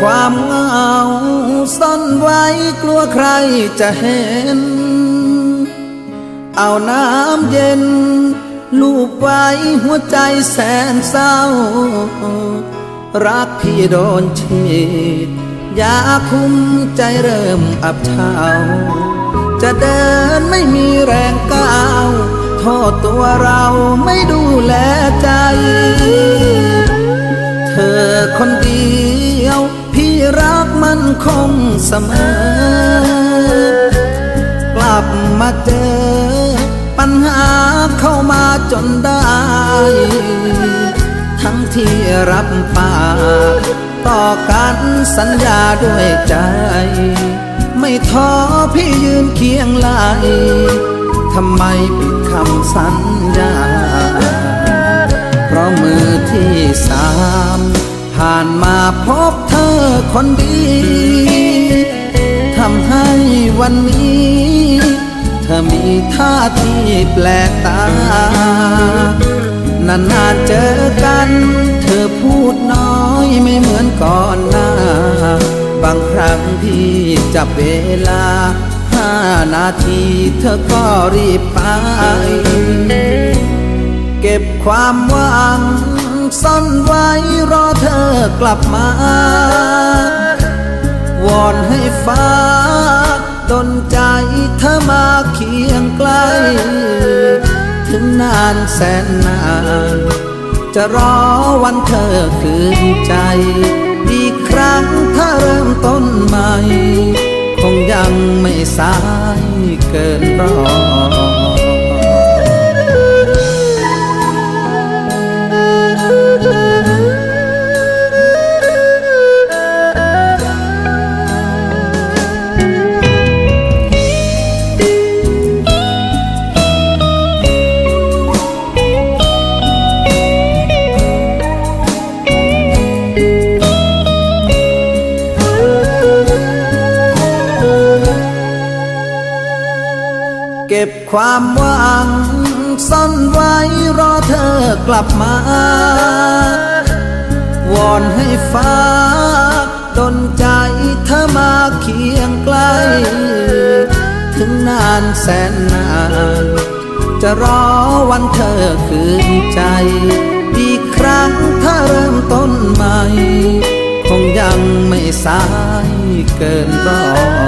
ความเหงาซ่อนไว้กลัวใครจะเห็น เอาน้ำเย็น ลูบไว้หัวใจแสนเศร้า รักพี่โดนฉีดยาคุมใจเริ่มอับเฉาจะเดินไม่มีแรงก้าว โทษตัวเราไม่ดูแลใจ มันคงเสมอกลับมาเจอ ปัญหาเข้ามาจนได้ ทั้งที่รับปากต่อกันสัญญาด้วยใจ ไม่ท้อพี่ยืนเคียงไหลทำไมปิดคำสัญญา เพราะมือที่สาม ผ่านมาพบเธอคนดี ทำให้วันนี้ เธอมีท่าที่แปลกตา นานๆเจอกัน เธอพูดน้อยไม่เหมือนก่อนหน้า บางครั้งพี่จับเวลาห้านาทีเธอก็รีบไป เก็บความหวังซ่อนไว้ร อกลับมา วอนให้ฟ้าดนใจเธอมาเคียงใกล้ ถึงนานแสนนาน จะรอวันเธอคืนใจ อีกครั้งถ้าเริ่มต้นใหม่ คงยังไม่สายเกินรอ ก็บความหวังซ่อนไว้รอเธอกลับมา วอนให้ฟ้าดนใจเธอมาเคียงใกล้ ถึงนานแสนนาน จะรอวันเธอคืนใจ อีกครั้งถ้าเริ่มต้นใหม่ คงยังไม่สายเกินรอ